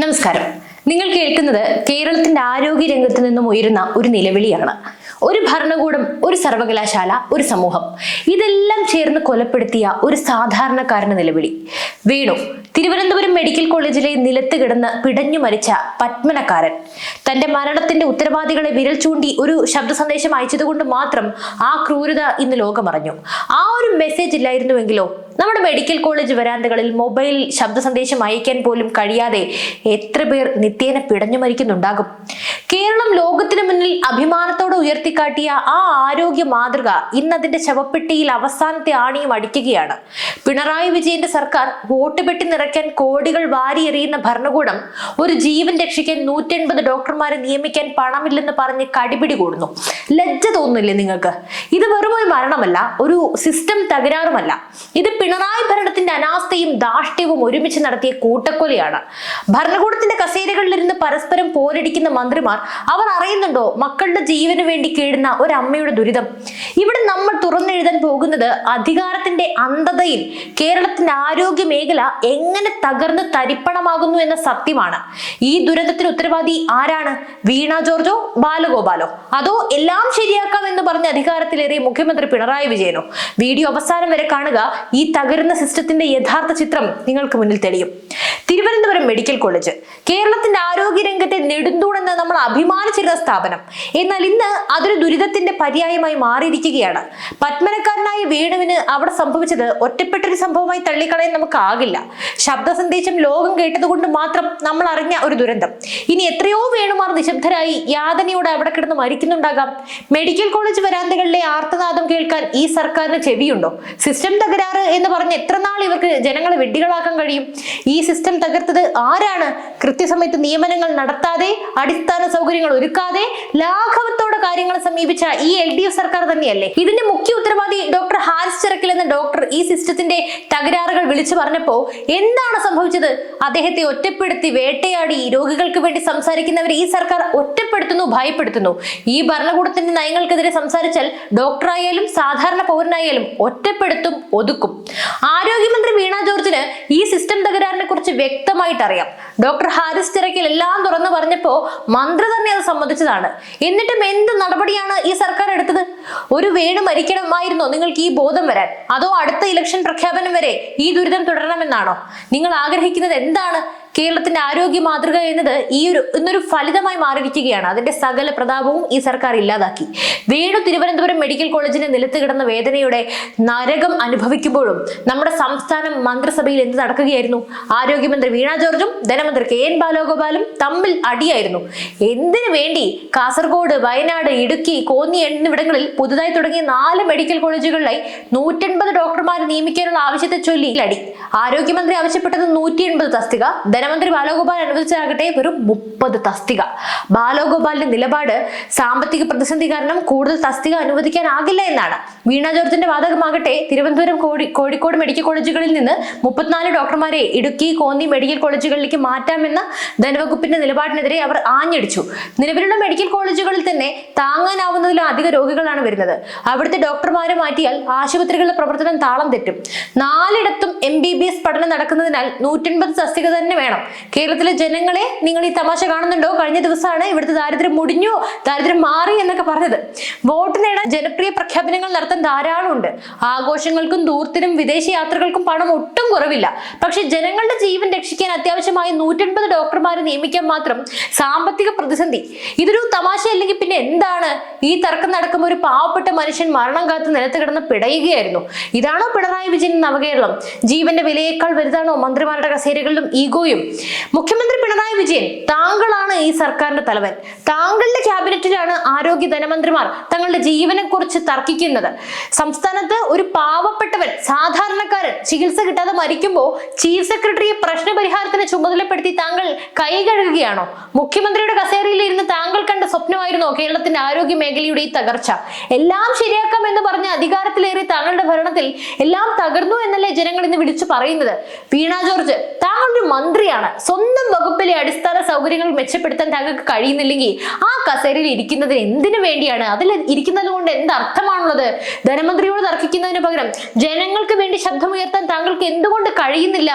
നമസ്കാരം. നിങ്ങൾ കേൾക്കുന്നത് കേരളത്തിന്റെ ആരോഗ്യ രംഗത്ത് നിന്നും ഉയരുന്ന ഒരു നിലവിളിയാണ്. ഒരു ഭരണകൂടം ഒരു സർവകലാശാല ഒരു സമൂഹം. ഇതെല്ലാം ചേർന്ന് കൊലപ്പെടുത്തിയ ഒരു സാധാരണക്കാരന്റെ നിലവിളി. വീണു. തിരുവനന്തപുരം മെഡിക്കൽ കോളേജിലെ നിലത്ത് കിടന്ന് പിടഞ്ഞു മരിച്ച പത്മനക്കാരൻ. തന്റെ മരണത്തിന്റെ ഉത്തരവാദികളെ വിരൽ ചൂണ്ടി ഒരു ശബ്ദ സന്ദേശം അയച്ചതുകൊണ്ട് മാത്രം ആ ക്രൂരത ഇന്ന് ലോകമറിഞ്ഞു. ആ ഒരു മെസ്സേജ് ഇല്ലായിരുന്നുവെങ്കിലോ നമ്മുടെ മെഡിക്കൽ കോളേജ് വരാന്തകളിൽ മൊബൈൽ ശബ്ദ സന്ദേശം അയക്കാൻ പോലും കഴിയാതെ എത്ര പേർ നിത്യേന പിടഞ്ഞു മരിക്കുന്നുണ്ടാകും. കേരളം ലോകത്തിന് മുന്നിൽ അഭിമാനത്തോടെ ഉയർത്തിക്കാട്ടിയ ആ ആരോഗ്യ മാതൃക ഇന്ന് അതിന്റെ ശവപ്പെട്ടിയിൽ അവസാനത്തെ ആണിയും അടിക്കുകയാണ്. പിണറായി വിജയന്റെ സർക്കാർ വോട്ട് പെട്ടി നിറയ്ക്കാൻ കോടികൾ വാരിയെറിയുന്ന ഭരണകൂടം ഒരു ജീവൻ രക്ഷിക്കാൻ നൂറ്റൻപത് ഡോക്ടർമാരെ നിയമിക്കാൻ പണമില്ലെന്ന് പറഞ്ഞ് കടിപിടി കൂടുന്നു. ലജ്ജ തോന്നുന്നില്ലേ നിങ്ങൾക്ക്? ഇത് വെറും ഒരു മരണമല്ല ഒരു സിസ്റ്റം തകരാറുമല്ല. ഇത് പിണറായി ഭരണത്തിന്റെ അനാസ്ഥയും ധാഷ്ട്യവും ഒരുമിച്ച് നടത്തിയ കൂട്ടക്കൊലയാണ്. ഭരണകൂടത്തിന്റെ കസേരകളിലിരുന്ന് പരസ്പരം പോരടിക്കുന്ന മന്ത്രിമാർ അവർ അറിയുന്നുണ്ടോ മക്കളുടെ ജീവന് വേണ്ടി കേടുന്ന അമ്മയുടെ ദുരിതം? ഇവിടെ നമ്മൾ തുറന്നെഴുതാൻ പോകുന്നത് അധികാരത്തിന്റെ അന്ധതയിൽ കേരളത്തിന്റെ ആരോഗ്യ മേഖല എങ്ങനെ തകർന്ന് തരിപ്പണമാകുന്നു എന്ന സത്യമാണ്. ഈ ദുരന്തത്തിന് ഉത്തരവാദി ആരാണ്? വീണ ജോർജോ ബാലഗോപാലോ? അതോ എല്ലാം ശരിയാക്കാം എന്ന് പറഞ്ഞ അധികാരത്തിലേറിയ മുഖ്യമന്ത്രി പിണറായി വിജയനോ? വീഡിയോ അവസാനം വരെ കാണുക. ഈ തകരുന്ന സിസ്റ്റത്തിന്റെ യഥാർത്ഥ ചിത്രം നിങ്ങൾക്ക് മുന്നിൽ തെളിയും. Thiruvananthapuram medical college. കേരളത്തിന്റെ ആരോഗ്യ രംഗത്തെ നെടുന്തൂണെന്ന് നമ്മൾ അഭിമാനിച്ചിരുന്ന സ്ഥാപനം. എന്നാൽ ഇന്ന് അതൊരു ദുരിതത്തിന്റെ പര്യായമായി മാറിയിരിക്കുകയാണ്. പത്മനക്കാരനായ വേണുവിന് അവിടെ സംഭവിച്ചത് ഒറ്റപ്പെട്ടൊരു സംഭവമായി തള്ളിക്കളയാൻ നമുക്കാകില്ല. ശബ്ദ സന്ദേശം ലോകം കേട്ടതുകൊണ്ട് മാത്രം നമ്മൾ അറിഞ്ഞ ഒരു ദുരന്തം. ഇനി എത്രയോ വേണുമാർ നിശബ്ദരായി യാതനയോടെ അവിടെ കിടന്ന് മരിക്കുന്നുണ്ടാകാം. മെഡിക്കൽ കോളേജ് വരാന്തകളിലെ ആർത്തനാദം കേൾക്കാൻ ഈ സർക്കാരിന് ചെവിയുണ്ടോ? സിസ്റ്റം തകരാറ് എന്ന് പറഞ്ഞ് എത്ര നാൾ ഇവർക്ക് ജനങ്ങളെ വെഡ്ഡികളാക്കാൻ കഴിയും? ഈ സിസ്റ്റം തകർത്തത് ആരാണ്? കൃത്യസമയത്ത് നിയമനങ്ങൾ നടത്താതെ അടിസ്ഥാന സൗകര്യങ്ങൾ ഒരുക്കാതെ ലാഘവത്തോടെ കാര്യങ്ങൾ സമീപിച്ച ഈ എൽ സർക്കാർ തന്നെയല്ലേ? ഇതിന്റെ മുഖ്യ ഉത്തരവാദി ഡോക്ടർ ഹാരിസ് ചിറക്കൽ എന്ന ഡോക്ടർ ഈ സിസ്റ്റത്തിന്റെ തകരാറുകൾ വിളിച്ചു പറഞ്ഞപ്പോ എന്താണ് സംഭവിച്ചത്? അദ്ദേഹത്തെ ഒറ്റപ്പെടുത്തി വേട്ടയാടി രോഗികൾക്ക് വേണ്ടി സംസാരിക്കുന്നവരെ ഈ സർക്കാർ ഒറ്റപ്പെടുത്തുന്നു ഭയപ്പെടുത്തുന്നു. ഈ ഭരണകൂടത്തിന്റെ നയങ്ങൾക്കെതിരെ സംസാരിച്ചാൽ ഡോക്ടറായാലും സാധാരണ പൗരനായാലും ഒറ്റപ്പെടുത്തും ഒതുക്കും. ആരോഗ്യമന്ത്രി വീണ ജോർജിന് ഈ സിസ്റ്റം തകരാറിനെ കുറിച്ച് വ്യക്തമായിട്ട് അറിയാം ഡോക്ടർ ഹാരിസ് ചിറക്കിൽ എല്ലാം തുറന്നു പറഞ്ഞപ്പോ മന്ത്രി തന്നെ അത് സമ്മതിച്ചതാണ്. എന്നിട്ടും എന്ത് നടപടിയാണ് ഈ സർക്കാർ എടുത്തത്? ഒരു വേണു മരിക്കണമായിരുന്നോ നിങ്ങൾക്ക് ഈ ബോധം വരാൻ? അതോ അടുത്ത ഇലക്ഷൻ പ്രഖ്യാപനം വരെ ഈ ദുരിതം തുടരണമെന്നാണോ? നിങ്ങൾ ആഗ്രഹിക്കുന്നത് എന്താണ്? കേരളത്തിന്റെ ആരോഗ്യ മാതൃക എന്നത് ഈ ഒരു ഇന്നൊരു ഫലിതമായി മാറിയിരിക്കുകയാണ്. അതിന്റെ സകല പ്രതാപവും ഈ സർക്കാർ ഇല്ലാതാക്കി. വേണു തിരുവനന്തപുരം മെഡിക്കൽ കോളേജിന്റെ നിലത്ത് കിടന്ന വേദനയുടെ നരകം അനുഭവിക്കുമ്പോഴും നമ്മുടെ സംസ്ഥാനം മന്ത്രിസഭയിൽ എന്ത് നടക്കുകയായിരുന്നു? ആരോഗ്യമന്ത്രി വീണ ജോർജും ധനമന്ത്രി കെ എൻ ബാലഗോപാലും തമ്മിൽ അടിയായിരുന്നു. എന്തിനു വേണ്ടി കാസർഗോഡ് വയനാട് ഇടുക്കി കോന്നി എന്നിവിടങ്ങളിൽ പുതുതായി തുടങ്ങിയ നാല് മെഡിക്കൽ കോളേജുകളിലായി നൂറ്റൻപത് ഡോക്ടർമാരെ നിയമിക്കാനുള്ള ആവശ്യത്തെ ചൊല്ലി അടി. ആരോഗ്യമന്ത്രി ആവശ്യപ്പെട്ടത് നൂറ്റി എൺപത് തസ്തിക ധനമന്ത്രി ബാലഗോപാൽ അനുവദിച്ചാകട്ടെ വെറും മുപ്പത് തസ്തിക. ബാലഗോപാലിന്റെ നിലപാട് സാമ്പത്തിക പ്രതിസന്ധി കാരണം കൂടുതൽ തസ്തിക അനുവദിക്കാനാകില്ല എന്നാണ്. വീണ ജോർജിന്റെ വാദകമാകട്ടെ തിരുവനന്തപുരം കോഴി കോഴിക്കോട് മെഡിക്കൽ കോളേജുകളിൽ നിന്ന് മുപ്പത്തിനാല് ഡോക്ടർമാരെ ഇടുക്കി കോന്നി മെഡിക്കൽ കോളേജുകളിലേക്ക് മാറ്റാമെന്ന ധനവകുപ്പിന്റെ നിലപാടിനെതിരെ അവർ ആഞ്ഞടിച്ചു. നിലവിലുള്ള മെഡിക്കൽ കോളേജുകളിൽ തന്നെ താങ്ങാനാവുന്നതിലും അധിക രോഗികളാണ് വരുന്നത്. അവിടുത്തെ ഡോക്ടർമാരെ മാറ്റിയാൽ ആശുപത്രികളുടെ പ്രവർത്തനം താളം തെറ്റും. നാലിടത്തും എം ബി ബി എസ് പഠനം നടക്കുന്നതിനാൽ നൂറ്റൻപത് തസ്തിക തന്നെ വേണം. കേരളത്തിലെ ജനങ്ങളെ നിങ്ങൾ ഈ തമാശ കാണുന്നുണ്ടോ? കഴിഞ്ഞ ദിവസമാണ് ഇവിടുത്തെ ദാരിദ്ര്യം മുടിഞ്ഞു ദാരിദ്ര്യം മാറി എന്നൊക്കെ പറഞ്ഞത്. വോട്ട് നേടാൻ ജനപ്രിയ പ്രഖ്യാപനങ്ങൾ നടത്താൻ ധാരാളം ഉണ്ട്. ആഘോഷങ്ങൾക്കും ദൂർത്തിനും വിദേശ യാത്രകൾക്കും പണം ഒട്ടും കുറവില്ല. പക്ഷെ ജനങ്ങളുടെ ജീവൻ രക്ഷിക്കാൻ അത്യാവശ്യമായി നൂറ്റൻപത് ഡോക്ടർമാരെ നിയമിക്കാൻ മാത്രം സാമ്പത്തിക പ്രതിസന്ധി. ഇതൊരു തമാശ അല്ലെങ്കിൽ പിന്നെ എന്താണ്? ഈ തർക്കം നടക്കുമ്പോൾ ഒരു പാവപ്പെട്ട മനുഷ്യൻ മരണം കാത്ത് നിലത്ത് കിടന്ന് പിടയുകയായിരുന്നു. ഇതാണോ പിണറായി വിജയൻ നവകേരളം? ജീവന്റെ വിലയേക്കാൾ വലുതാണോ മന്ത്രിമാരുടെ കസേരകളിലും ഈഗോയും? മുഖ്യമന്ത്രി പിണറായി വിജയൻ താങ്കളാണ് ഈ സർക്കാരിന്റെ തലവൻ. താങ്കളുടെ ക്യാബിനറ്റിലാണ് ആരോഗ്യ ധനമന്ത്രിമാർ തങ്ങളുടെ ജീവനെ കുറിച്ച് തർക്കിക്കുന്നത്. സംസ്ഥാനത്ത് ഒരു പാവപ്പെട്ടവൻ സാധാരണക്കാരൻ ചികിത്സ കിട്ടാതെ മരിക്കുമ്പോൾ ചീഫ് സെക്രട്ടറിയെ പ്രശ്നപരിഹാരത്തിന് ചുമതലപ്പെടുത്തി താങ്കൾ കൈ കഴുകുകയാണോ? മുഖ്യമന്ത്രിയുടെ കസേരയിൽ ഇരുന്ന് താങ്കൾ കണ്ട സ്വപ്നമായിരുന്നോ കേരളത്തിന്റെ ആരോഗ്യ മേഖലയുടെ ഈ തകർച്ച? എല്ലാം ശരിയാക്കാം എന്ന് പറഞ്ഞ അധികാരത്തിലേറി താങ്കളുടെ ഭരണത്തിൽ എല്ലാം തകർന്നു എന്നല്ലേ ജനങ്ങൾ ഇന്ന് വിളിച്ചു പറയുന്നത്? വീണ ജോർജ് താങ്കൾ ഒരു മന്ത്രി ധനമന്ത്രിയാണ് സ്വന്തം വകുപ്പിലെ അടിസ്ഥാന സൗകര്യങ്ങൾ മെച്ചപ്പെടുത്താൻ താങ്കൾക്ക് കഴിയുന്നില്ലെങ്കിൽ ആ കസേരയിൽ ഇരിക്കുന്നതിന് എന്തിനു വേണ്ടിയാണ്? അതിൽ ഇരിക്കുന്നത് കൊണ്ട് എന്ത് അർത്ഥമാണുള്ളത് ധനമന്ത്രിയോട് തർക്കിക്കുന്നതിന് പകരം ജനങ്ങൾക്ക് വേണ്ടി ശബ്ദമുയർത്താൻ താങ്കൾക്ക് എന്തുകൊണ്ട് കഴിയുന്നില്ല?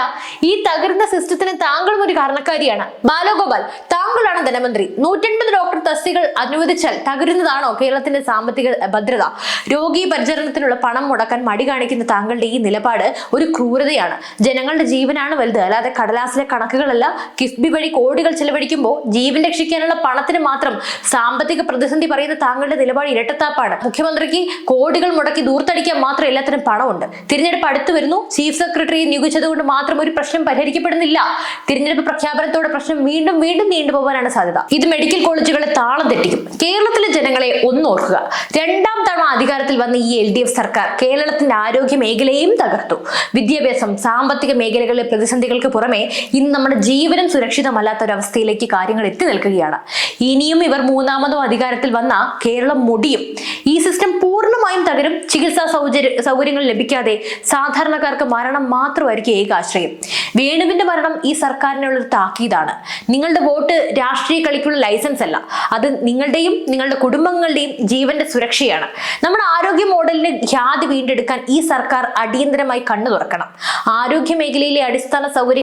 ഈ തകർന്ന സിസ്റ്റത്തിന് താങ്കളും ഒരു കാരണക്കാരിയാണ്. ബാലഗോപാൽ താങ്കളാണ് ധനമന്ത്രി. നൂറ്റൻപത് ഡോക്ടർ തസ്തികൾ അനുവദിച്ചാൽ തകരുന്നതാണോ കേരളത്തിന്റെ സാമ്പത്തിക ഭദ്രത? രോഗി പരിചരണത്തിനുള്ള പണം മുടക്കാൻ മടി കാണിക്കുന്ന താങ്കളുടെ ഈ നിലപാട് ഒരു ക്രൂരതയാണ്. ജനങ്ങളുടെ ജീവനാണ് വലുത്. അല്ലാതെ കടലാസിലെ കണക്കുകളല്ല കിഫ്ബി വഴി കോടികൾ ചെലവഴിക്കുമ്പോൾ ജീവൻ രക്ഷിക്കാനുള്ള പണത്തിന് മാത്രം സാമ്പത്തിക പ്രതിസന്ധി പറയുന്ന താങ്കളുടെ നിലപാട് ഇരട്ടത്താപ്പാണ്. മുഖ്യമന്ത്രിക്ക് കോടികൾ മുടക്കി ദൂർത്തടിക്കാൻ മാത്രം എല്ലാത്തിനും പണമുണ്ട്. തിരഞ്ഞെടുപ്പ് അടുത്ത് വരുന്നു. ചീഫ് സെക്രട്ടറിയെ നിയോഗിച്ചതുകൊണ്ട് മാത്രം ഒരു പ്രശ്നം പരിഹരിക്കപ്പെടുന്നില്ല. തിരഞ്ഞെടുപ്പ് പ്രഖ്യാപനത്തോടെ പ്രശ്നം വീണ്ടും വീണ്ടും നീണ്ടുപോകാനാണ് സാധ്യത. ഇത് മെഡിക്കൽ കോളേജുകളെ താളം തെറ്റിക്കും. കേരളത്തിലെ ജനങ്ങളെ ഒന്നോർക്കുക. രണ്ടാം തവണ അധികാരത്തിൽ വന്ന ഈ എൽ ഡി എഫ് സർക്കാർ കേരളത്തിന്റെ ആരോഗ്യ മേഖലയെയും തകർത്തു. വിദ്യാഭ്യാസം സാമ്പത്തിക മേഖലകളിലെ പ്രതിസന്ധികൾക്ക് പുറമെ ഇന്ന് നമ്മുടെ ജീവനം സുരക്ഷിതമല്ലാത്ത ഒരു അവസ്ഥയിലേക്ക് കാര്യങ്ങൾ എത്തി നിൽക്കുകയാണ്. ഇനിയും ഇവർ മൂന്നാമതോ അധികാരത്തിൽ വന്ന കേരളം മുടിയും. ഈ സിസ്റ്റം പൂർണമായും തകരും. ചികിത്സാ സൗകര്യ സൗകര്യങ്ങൾ ലഭിക്കാതെ സാധാരണക്കാർക്ക് മരണം മാത്രമായിരിക്കും ഏക ആശ്രയം വേണുവിന്റെ മരണം ഈ സർക്കാരിനുള്ള ഒരു താക്കീതാണ്. നിങ്ങളുടെ വോട്ട് രാഷ്ട്രീയ കളിക്കുള്ള ലൈസൻസ് അല്ല. അത് നിങ്ങളുടെയും നിങ്ങളുടെ കുടുംബങ്ങളുടെയും ജീവന്റെ സുരക്ഷയാണ്. നമ്മുടെ ആരോഗ്യ മോഡലിന് ഖ്യാതി വീണ്ടെടുക്കാൻ ഈ സർക്കാർ അടിയന്തരമായി കണ്ണു തുറക്കണം ആരോഗ്യ മേഖലയിലെ അടിസ്ഥാന സൗകര്യ